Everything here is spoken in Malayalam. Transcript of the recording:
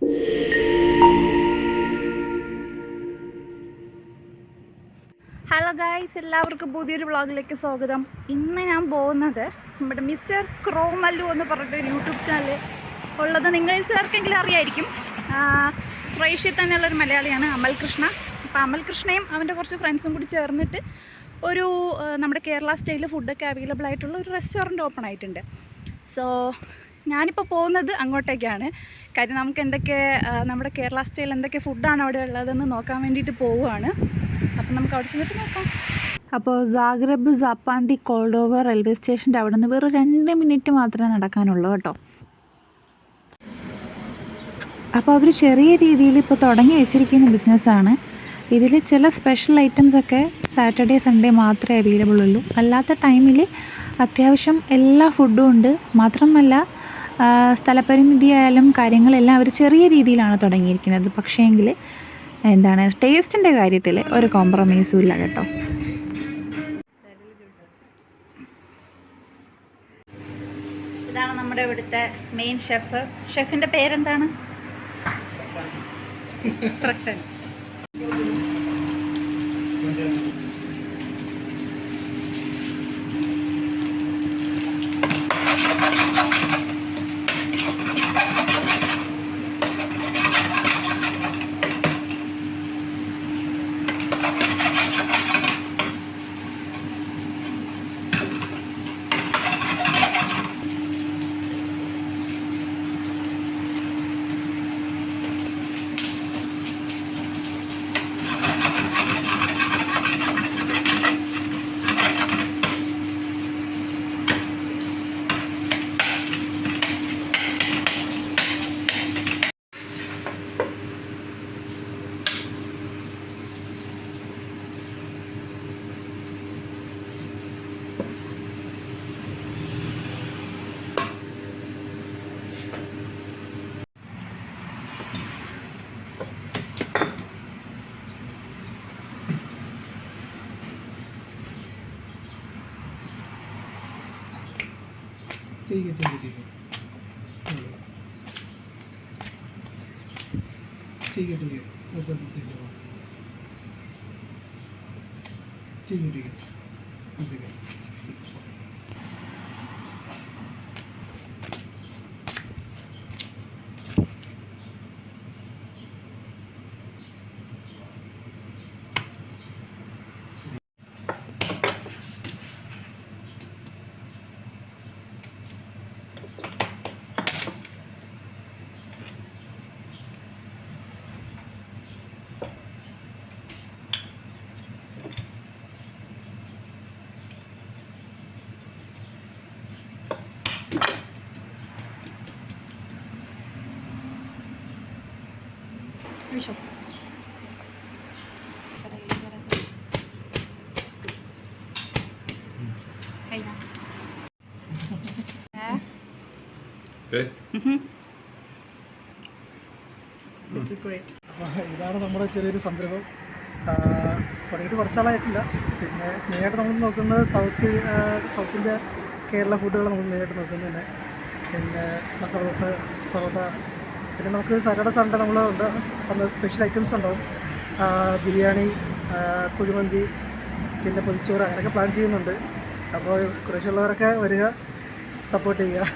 ഹലോ ഗായ്സ് എല്ലാവർക്കും പുതിയൊരു വ്ളോഗിലേക്ക് സ്വാഗതം. ഇന്ന് ഞാൻ പോകുന്നത് നമ്മുടെ മിസ്റ്റർ ക്രോമല്ലു എന്ന് പറഞ്ഞിട്ട് യൂട്യൂബ് ചാനൽ ഉള്ളത് നിങ്ങൾ ചേർക്കെങ്കിലും അറിയായിരിക്കും. ക്രൊയേഷ്യയിൽ തന്നെയുള്ളൊരു മലയാളിയാണ് അമൽ കൃഷ്ണ. അപ്പോൾ അമൽ കൃഷ്ണയും അവന്റെ കുറച്ച് ഫ്രണ്ട്സും കൂടി ചേർന്നിട്ട് ഒരു നമ്മുടെ കേരള സ്റ്റൈലിൽ ഫുഡൊക്കെ അവൈലബിൾ ആയിട്ടുള്ള ഒരു റെസ്റ്റോറന്റ് ഓപ്പൺ ആയിട്ടുണ്ട്. സോ ഞാനിപ്പോൾ പോകുന്നത് അങ്ങോട്ടേക്കാണ്. കാര്യം നമുക്ക് എന്തൊക്കെ നമ്മുടെ കേരള സ്റ്റൈൽ എന്തൊക്കെ ഫുഡാണ് അവിടെ ഉള്ളതെന്ന് നോക്കാൻ വേണ്ടിയിട്ട് പോവുകയാണ്. അപ്പം നമുക്ക് അവിടെ ചെന്നിട്ട് നോക്കാം. അപ്പോൾ സാഗ്രബ് ജാപ്പാണ്ടി കോൾഡോവർ റെയിൽവേ സ്റ്റേഷന്റെ അവിടെ നിന്ന് വെറും രണ്ട് മിനിറ്റ് മാത്രമേ നടക്കാനുള്ളൂ കേട്ടോ. അപ്പോൾ അവർ ചെറിയ രീതിയിൽ ഇപ്പോൾ തുടങ്ങി വെച്ചിരിക്കുന്ന ബിസിനസ്സാണ് ഇതിൽ ചില സ്പെഷ്യൽ ഐറ്റംസ് ഒക്കെ സാറ്റർഡേ സൺഡേ മാത്രമേ അവൈലബിൾ ഉള്ളൂ. അല്ലാത്ത ടൈമിൽ അത്യാവശ്യം എല്ലാ ഫുഡും ഉണ്ട്. മാത്രമല്ല ആ, സ്ഥലപരിമിതി ആയാലും കാര്യങ്ങളെല്ലാം അവർ ചെറിയ രീതിയിലാണ് തുടങ്ങിയിരിക്കുന്നത്. പക്ഷേങ്കിൽ എന്താണ് ടേസ്റ്റിന്റെ കാര്യത്തിൽ ഒരു കോംപ്രമൈസും ഇല്ല കേട്ടോ. ഇതാണ് നമ്മുടെ ഇവിടുത്തെ മെയിൻ ഷെഫ് ഷെഫിന്റെ പേരെന്താണ്? പ്രസൻ തീയിട്ട് കിട്ടിയിട്ട് തീ കിട്ടിക്കുക അതൊക്കെ തീ നിമിഷം. ഇതാണ് നമ്മുടെ ചെറിയൊരു സംരംഭം. പണിയിട്ട് കുറച്ചാളായിട്ടില്ല പിന്നെ മെയിനായിട്ട് നമ്മൾ നോക്കുന്നത് സൗത്ത് സൗത്ത് ഇന്ത്യ കേരള ഫുഡുകൾ നമ്മൾ മെയിനായിട്ട് നോക്കുന്നത് തന്നെ. പിന്നെ മസാല ദോശ പൊറോട്ട പിന്നെ നമുക്ക് സാറ്റർഡേ സൺഡേ നമ്മൾ ഉണ്ട് സ്പെഷ്യൽ ഐറ്റംസ് ഉണ്ടാവും ബിരിയാണി കുഴിമന്തി പിന്നെ പൊതിച്ചോറ് അങ്ങനെയൊക്കെ പ്ലാൻ ചെയ്യുന്നുണ്ട്. അപ്പോൾ കുറേശ്ശുള്ളവരൊക്കെ വരിക സപ്പോർട്ട് ചെയ്യുക.